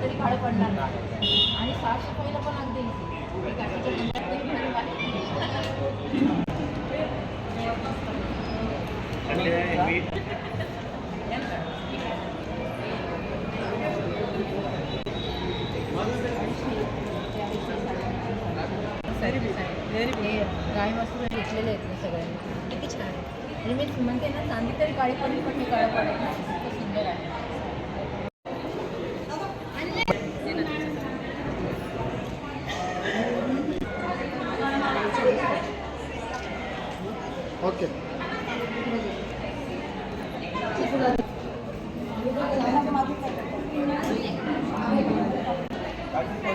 तरी भाडं पडणार नाही. आणि साफसफाईला पण अगदी easy. एक आठवड्याच्या नंतर तरी घरी बाहेर. हे गाय मसूर घेतलेले आहेत ना सगळ्यांनी किती छान आहे आणि मी म्हणते ना चांदी तरी काळी पडली पण हे काळं पडत नाही. सुंदर आहे. ओके. चालेल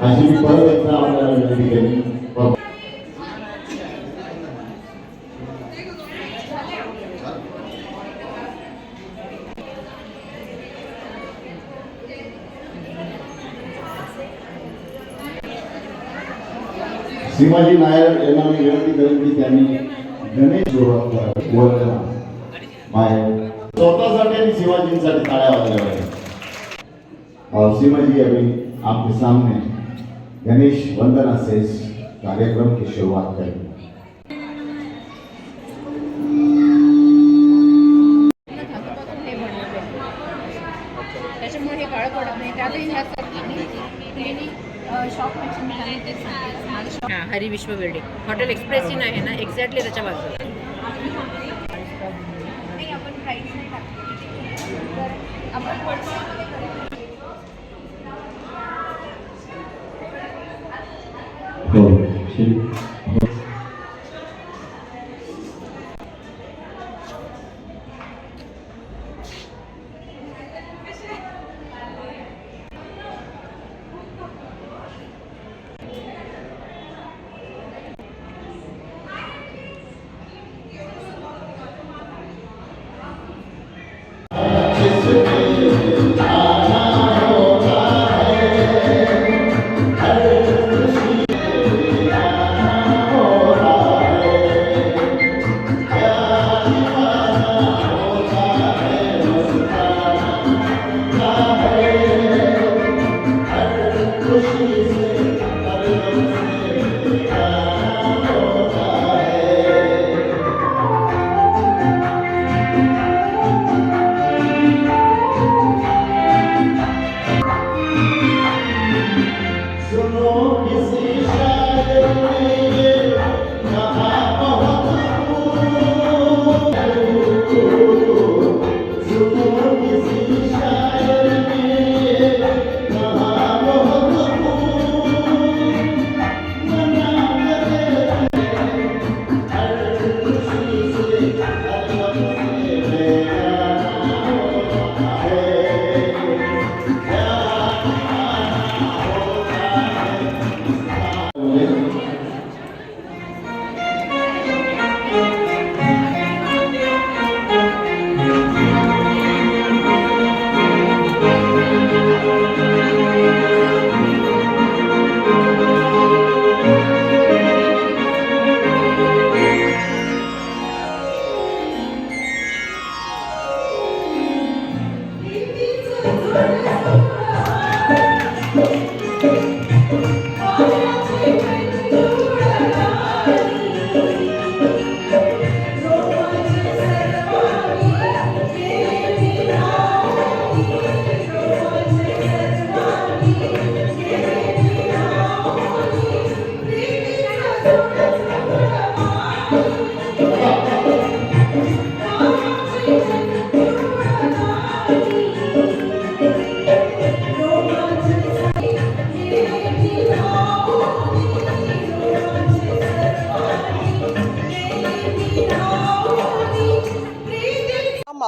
अशी मी परत एकदा आपल्याला विनंती केली शिवाजी नायर यांना मी विनंती करेन की त्यांनी गणेश वंदना बाहेर. स्वतःसाठी आणि शिवाजींसाठी टाळ्या वाजल्या पाहिजे. और शिवाजी अभी आपके सामने. गणेश वंदना से इस कार्यक्रम की शुरुआत करें. हे. त्याच्यामुळे हे काळं पडत नाही त्यातही ह्या शॉप मी त्यांना तेच सांगते माझं shop- हां हरी विश्व बिल्डिंग हॉटेल एक्सप्रेस इन आहे ना? एक्झॅक्टली त्याच्या बाजूला. Yes.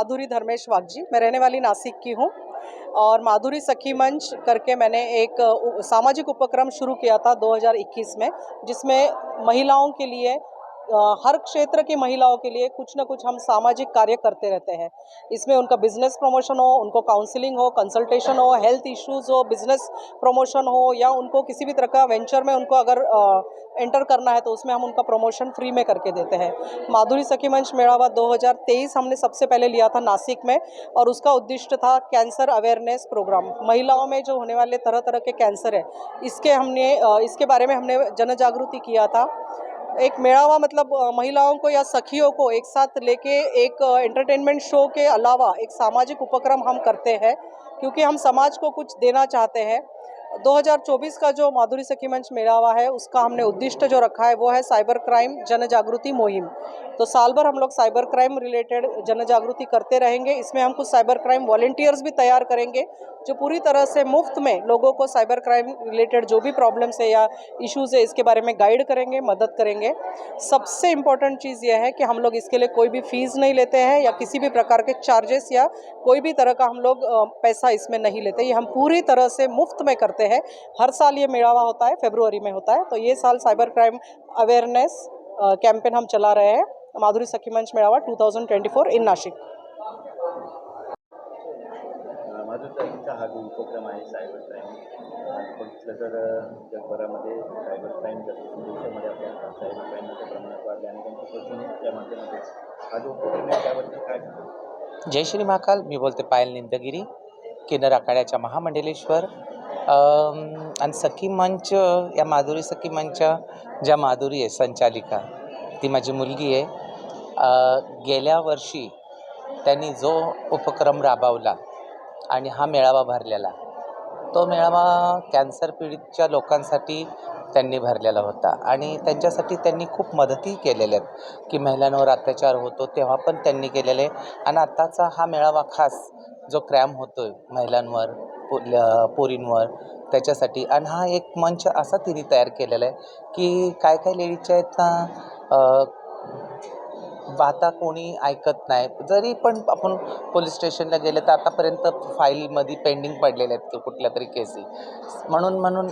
माधुरी धर्मेश वागजी मैं रहने वाली नासिक की हूँ और माधुरी सखी मंच करके मैंने एक सामाजिक उपक्रम शुरू किया था 2021 में, जिसमें महिलाओं के लिए हर क्षेत्र की महिलाओं के लिए कुछ ना कुछ हम सामाजिक कार्य करते रहते हैं। इसमें उनका बिज़नेस प्रमोशन हो, उनको काउंसलिंग हो कंसल्टेशन हो हेल्थ इश्यूज़ हो बिज़नेस प्रमोशन हो, या उनको किसी भी तरह का वेंचर में उनको अगर एंटर करना है तो उसमें हम उनका प्रमोशन फ्री में करके देते हैं। माधुरी सखी मंच मेड़ावा 2023 हमने सबसे पहले लिया था नासिक में और उसका उद्दिष्ट था कैंसर अवेयरनेस प्रोग्राम महिलाओं में जो होने वाले तरह तरह के कैंसर है, इसके हमने इसके बारे में हमने जन जागृति किया था। एक मेड़ावा मतलब महिलाओं को या सखियों को एक साथ लेके एक एंटरटेनमेंट शो के अलावा एक सामाजिक उपक्रम हम करते हैं, क्योंकि हम समाज को कुछ देना चाहते हैं। 2024 का जो माधुरी सखी मंच मेला हुआ है, उसका हमने उद्दिष्ट जो रखा है, वो है साइबर क्राइम जन जागृति मुहिम। तो साल भर हम लोग साइबर क्राइम रिलेटेड जन जागृति करते रहेंगे। इसमें हम कुछ साइबर क्राइम वॉल्टियर्स भी तैयार करेंगे, जो पूरी तरह से मुफ़्त में लोगों को साइबर क्राइम रिलेटेड जो भी प्रॉब्लम्स है या इश्यूज़ है, इसके बारे में गाइड करेंगे, मदद करेंगे। सबसे इंपॉर्टेंट चीज़ यह है कि हम लोग इसके लिए कोई भी फ़ीस नहीं लेते हैं या किसी भी प्रकार के चार्जेस या कोई भी तरह का हम लोग पैसा इसमें नहीं लेते। ये हम पूरी तरह से मुफ़्त में करते हैं। हर साल ये मेड़ावा होता है फेब्रुवरी में होता है। तो ये साल साइबर क्राइम अवेयरनेस कैंपेन हम चला रहे हैं। माधुरी सखी मंच मेळावा 2024 इन नाशिक। माझा हा जो उपक्रम आहे सायबर क्राईम बघितलं तर जगभरामध्ये सायबर क्राईम जसं देशामध्ये आपल्या सायबर क्राईमचं प्रमाण वाढले आणि त्यांची फसवणूक त्या माध्यमातून हा जो उपक्रम आहे त्याबद्दल काय सांगतो जय श्री महाकाल मी बोलते पायल निंदगिरी किन्नर आखाड्याच्या महामंडलेश्वर. आणि सखी मंच या माधुरी सखी मंच ज्या माधुरी आहे संचालिका ती माझी मुलगी आहे. गेल्या वर्षी त्यांनी जो उपक्रम राबवला आणि हा मेळावा भरलेला तो मेळावा कॅन्सर पीडितच्या लोकांसाठी त्यांनी भरलेला होता. आणि त्यांच्यासाठी त्यांनी खूप मदतही केलेल्या आहेत की महिलांवर अत्याचार होतो तेव्हा पण त्यांनी केलेले. आणि आत्ताचा हा मेळावा खास जो क्रॅम होतो आहे महिलांवर पो ल- पोरींवर त्याच्यासाठी. आणि हा एक मंच असा तिने तयार केलेला आहे की काय काय लेडीजच्या आहेत ना वाता कोणी ऐकत नाही. जरी पण आपण पोलीस स्टेशनला गेले तर आतापर्यंत फाईलमध्ये पेंडिंग पडलेल्या आहेत कुठल्या तरी केसी. म्हणून म्हणून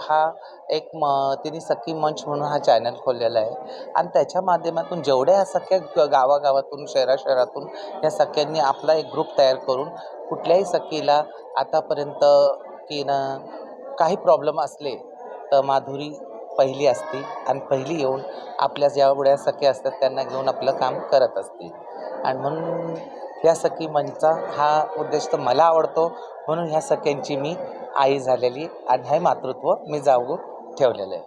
हा एक म तिने सखी मंच म्हणून हा चॅनल खोललेला आहे. आणि त्याच्या माध्यमातून जेवढ्या सख्या ग- गावागावातून शहरा शहरातून या सख्यांनी आपला एक ग्रुप तयार करून कुठल्याही सखीला आतापर्यंत की ना काही प्रॉब्लेम असले तर माधुरी पहिली असती आणि पहिली येऊन आपल्या ज्या एवढ्या सखी असतात त्यांना घेऊन आपलं काम करत असते. आणि म्हणून ह्या सखी मंचा हा उद्देश तर मला आवडतो. म्हणून ह्या सख्यांची मी आई झालेली आणि हे मातृत्व मी जाऊ ठेवलेलं आहे.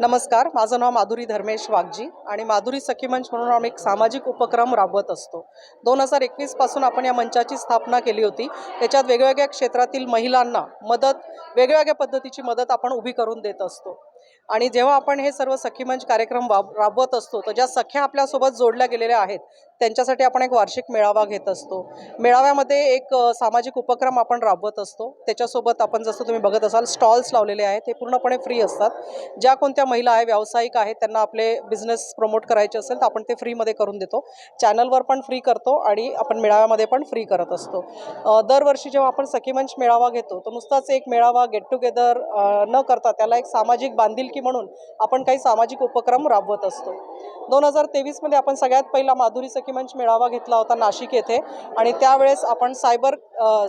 नमस्कार माझं नाव माधुरी धर्मेश वाघजी आणि माधुरी सखी मंच म्हणून आम्ही एक सामाजिक उपक्रम राबवत असतो. दोन हजार एकवीसपासून आपण या मंचाची स्थापना केली होती. त्याच्यात वेगवेगळ्या क्षेत्रातील महिलांना मदत वेगवेगळ्या पद्धतीची मदत आपण उभी करून देत असतो. आणि जेव्हा आपण हे सर्व सखी मंच कार्यक्रम वाब राबवत असतो तर ज्या सख्या आपल्यासोबत जोडल्या गेलेल्या आहेत त्यांच्यासाठी आपण एक वार्षिक मेळावा घेत असतो. मेळाव्यामध्ये एक सामाजिक उपक्रम आपण राबवत असतो. त्याच्यासोबत आपण जसं तुम्ही बघत असाल स्टॉल्स लावलेले आहेत. ते पूर्णपणे फ्री असतात. ज्या कोणत्या महिला आहे व्यावसायिक आहेत त्यांना आपले बिझनेस प्रमोट करायचे असेल तर आपण ते फ्रीमध्ये करून देतो. चॅनलवर पण फ्री करतो आणि आपण मेळाव्यामध्ये पण फ्री करत असतो. दरवर्षी जेव्हा आपण सखीमंच मेळावा घेतो तर नुसताच एक मेळावा गेट टुगेदर न करता त्याला एक सामाजिक बांधिलकी म्हणून आपण काही सामाजिक उपक्रम राबवत असतो. दोन हजार तेवीसमध्ये आपण सगळ्यात पहिला माधुरी सखीमंच मेळावा घेतला होता नाशिक येथे आणि त्यावेळेस आपण cyber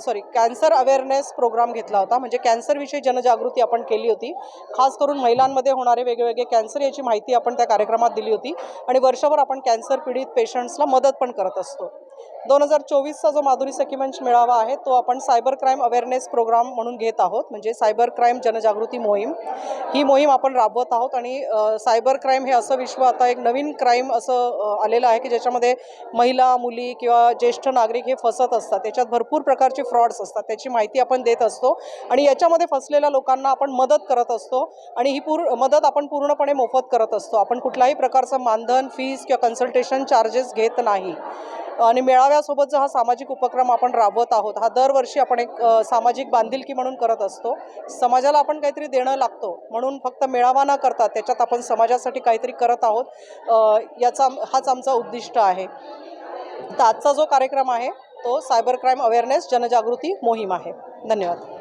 sorry cancer awareness programme घेतला होता. म्हणजे कॅन्सरविषयी जनजागृती आपण केली होती. खास करून महिलांमध्ये होणारे वेगवेगळे कॅन्सर याची माहिती आपण त्या कार्यक्रमात दिली होती. आणि वर्षभर आपण कॅन्सर पीडित पेशंट्सला मदत पण करत असतो. दोन हजार चोवीसचा जो माधुरी सखीमंच मेळावा आहे तो आपण सायबर क्राईम अवेअरनेस प्रोग्राम म्हणून घेत आहोत. म्हणजे सायबर क्राईम जनजागृती मोहीम. ही मोहीम आपण राबवत आहोत आणि सायबर क्राईम हे असं विश्व आता एक नवीन क्राईम असं आलेलं आहे की ज्याच्यामध्ये महिला मुली किंवा ज्येष्ठ नागरिक हे फसत असतात. त्याच्यात भरपूर प्रकारचे फ्रॉड्स असतात. त्याची माहिती आपण देत असतो आणि याच्यामध्ये फसलेल्या लोकांना आपण मदत करत असतो आणि ही पूर मदत आपण पूर्णपणे मोफत करत असतो. आपण कुठल्याही प्रकारचं मानधन फीस किंवा कन्सल्टेशन चार्जेस घेत नाही. आणि मेळाव्यासोबत जो हा सामाजिक उपक्रम आपण राबवत आहोत. हा दरवर्षी आपण एक सामाजिक बांधिलकी म्हणून करत असतो. समाजाला आपण काहीतरी देणं लागतो. म्हणून फक्त मेळावा न करता त्याच्यात आपण समाजासाठी काहीतरी करत आहोत. याचा हाच आमचा उद्दिष्ट आहे. तर आजचा जो कार्यक्रम आहे तो सायबर क्राईम अवेअरनेस जनजागृती मोहीम आहे. धन्यवाद.